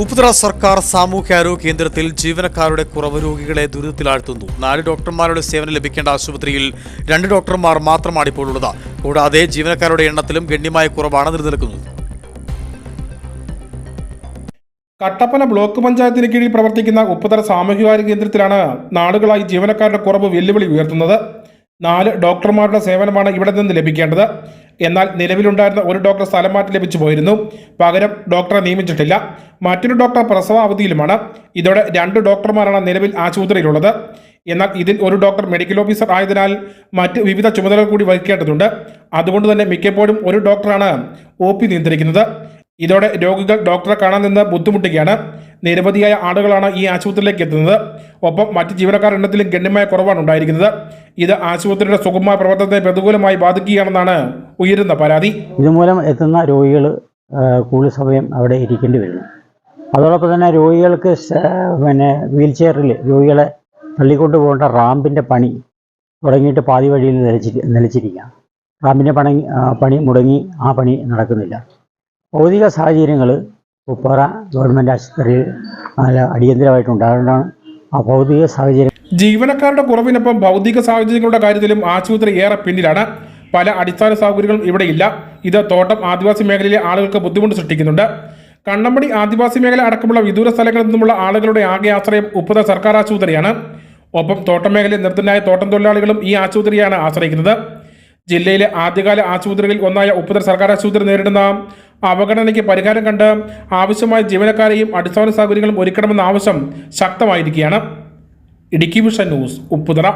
ഉപ്പുതറ സർക്കാർ സാമൂഹ്യാരോഗ്യ കേന്ദ്രത്തിൽ ജീവനക്കാരുടെ കുറവ് രോഗികളെ ദുരിതത്തിലാഴ്ത്തുന്നു. നാല് ഡോക്ടർമാരുടെ സേവനം ലഭിക്കേണ്ട ആശുപത്രിയിൽ രണ്ട് ഡോക്ടർമാർ മാത്രമാണ് ഇപ്പോൾ ഉള്ളത്. കൂടാതെ ജീവനക്കാരുടെ എണ്ണത്തിലും ഗണ്യമായ കുറവാണ് നിലനിൽക്കുന്നത്. കട്ടപ്പന ബ്ലോക്ക് പഞ്ചായത്തിന് കീഴിൽ പ്രവർത്തിക്കുന്ന ഉപ്പുതറ സാമൂഹികാര്യ കേന്ദ്രത്തിലാണ് നാടുകളായി ജീവനക്കാരുടെ കുറവ് വെല്ലുവിളി ഉയർത്തുന്നത്. നാല് ഡോക്ടർമാരുടെ സേവനമാണ് ഇവിടെ നിന്ന് ലഭിക്കേണ്ടത്. എന്നാൽ നിലവിലുണ്ടായിരുന്ന ഒരു ഡോക്ടർ സ്ഥലം മാറ്റി ലഭിച്ചു പോയിരുന്നു. പകരം ഡോക്ടറെ നിയമിച്ചിട്ടില്ല. മറ്റൊരു ഡോക്ടർ പ്രസവ അവധിയിലുമാണ്. ഇതോടെ രണ്ട് ഡോക്ടർമാരാണ് നിലവിൽ ആശുപത്രിയിലുള്ളത്. എന്നാൽ ഇതിൽ ഒരു ഡോക്ടർ മെഡിക്കൽ ഓഫീസർ ആയതിനാൽ മറ്റ് വിവിധ ചുമതലകൾ കൂടി വഹിക്കേണ്ടതുണ്ട്. അതുകൊണ്ട് തന്നെ മിക്കപ്പോഴും ഒരു ഡോക്ടറാണ് ഒ പി നിയന്ത്രിക്കുന്നത്. ഇതോടെ രോഗികൾ ഡോക്ടറെ കാണാൻ നിന്ന് ബുദ്ധിമുട്ടുകയാണ്. നിരവധിയായ ആളുകളാണ് ഈ ആശുപത്രിയിലേക്ക് എത്തുന്നത്. ഒപ്പം മറ്റ് ജീവനക്കാർ എണ്ണത്തിലും ഗണ്യമായ കുറവാണ് ഉണ്ടായിരിക്കുന്നത്. ഇത് ആശുപത്രിയുടെ സുഗമമായ പ്രവർത്തനത്തെ പ്രതികൂലമായി ബാധിക്കുകയാണെന്നാണ് ഉയരുന്ന പരാതി. ഇതുമൂലം എത്തുന്ന രോഗികൾ കൂടുതൽ സമയം അവിടെ ഇരിക്കേണ്ടി വരുന്നു അതോടൊപ്പം തന്നെ രോഗികൾക്ക് പിന്നെ വീൽ ചെയറിൽ രോഗികളെ തള്ളിക്കൊണ്ട് പോകേണ്ട റാമ്പിന്റെ പണി തുടങ്ങിയിട്ട് പാതി വഴിയിൽ നിലച്ചി നിലച്ചിരിക്കുകയാണ് റാമ്പിന്റെ പണി പണി മുടങ്ങി ആ പണി നടക്കുന്നില്ല. ഭൗതിക സാഹചര്യങ്ങൾ ഉപ്പറ ഗവൺമെന്റ് ആശുപത്രിയിൽ നല്ല അടിയന്തരമായിട്ട് ഉണ്ടാകേണ്ടതാണ് ആ ഭൗതിക സാഹചര്യം ജീവനക്കാരുടെ കുറവിനൊപ്പം ഭൗതിക സാഹചര്യങ്ങളുടെ കാര്യത്തിലും ആശുപത്രി ഏറെ പിന്നിലാണ്. പല അടിസ്ഥാന സൗകര്യങ്ങളും ഇവിടെയില്ല. ഇത് തോട്ടം ആദിവാസി മേഖലയിലെ ആളുകൾക്ക് ബുദ്ധിമുട്ട് സൃഷ്ടിക്കുന്നുണ്ട്. കണ്ണമ്പടി ആദിവാസി മേഖല അടക്കമുള്ള വിദൂര സ്ഥലങ്ങളിൽ നിന്നുമുള്ള ആളുകളുടെ ആകെ ആശ്രയം ഉപ്പുത സർക്കാർ ആശുപത്രിയാണ്. ഒപ്പം തോട്ടം മേഖലയിൽ നിർത്തനായ തോട്ടം തൊഴിലാളികളും ഈ ആശുപത്രിയാണ് ആശ്രയിക്കുന്നത്. ജില്ലയിലെ ആദ്യകാല ആശുപത്രികളിൽ ഒന്നായ ഉപ്പുതർ സർക്കാർ ആശുപത്രി നേരിടുന്ന അവഗണനയ്ക്ക് പരിഹാരം കണ്ട് ആവശ്യമായ ജീവനക്കാരെയും അടിസ്ഥാന സൗകര്യങ്ങളും ഒരുക്കണമെന്ന ആവശ്യം ശക്തമായിരിക്കുകയാണ്. Idukki vision news Upputhara.